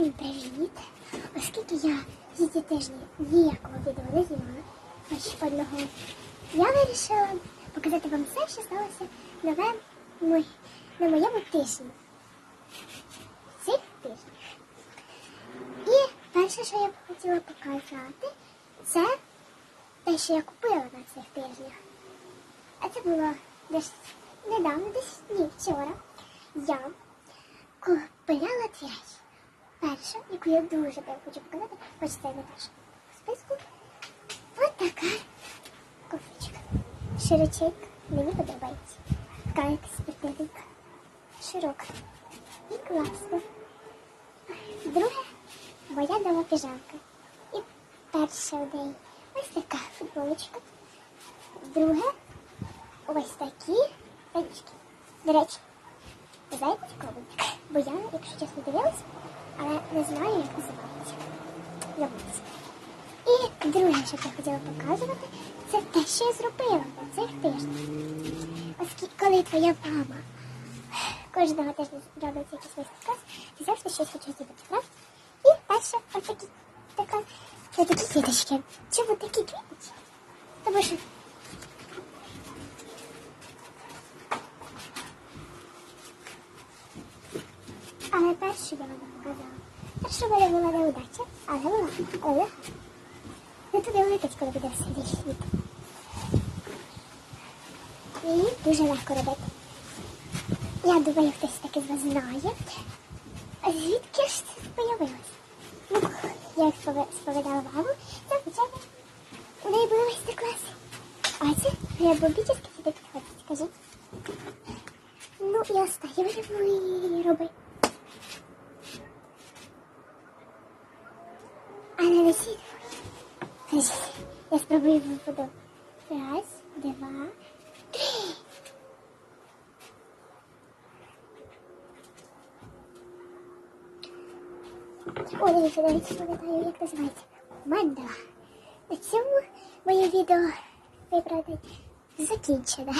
Всім Привіт! Оскільки я всі ці тижні ніякого відео не знімала, хоч одного, я вирішила показати вам все, що сталося нове мой- на моєму тижні. Цих тижнів. І перше, що я б хотіла показати, це те, що я купила на цих тижнях. А це було десь недавно, десь ні, вчора. Я купила речі. Перша, яку я дуже прям хочу показати, хоч це перша в списку. Ось така кофточка. Широченька. Мені подобається. Така як спортивненька. Широка. І класна. Друге, моя нова піжамка. І перша в неї ось така футболочка. Друге, ось такі речки. До речі, знаєте комик? Бо я, якщо чесно, дивилась, але не знаю, як називається. Забулася. І друге, що я хотіла показувати, це те, що я зробила на цих тижнях. Оскільки коли твоя мама кожного тижня робить якийсь майстер-клас, ти завжди щось хочеш зробити, правда? І перше, ось такі, така, ось такі квіточки. Чому такі квіточки? Тому що Першу я вам показала. Перша в мене була неудача, але була, але не туди летить, коли буде все світ. Її дуже легко робити. Я думаю, хтось таки з вас знає. Звідки ж це появилось? Ну, я як сповідала маму, то звичайно, у неї були майстер-класи. А це грибобічески сюди підходить, скажіть. Ну, і останнє мене були робити. Але не всі двоє. Я спробую випаду. Раз, два, три. Ой, я навіть пам'ятаю, як називається. Мандала. На цьому моє відео вибрати закінчене.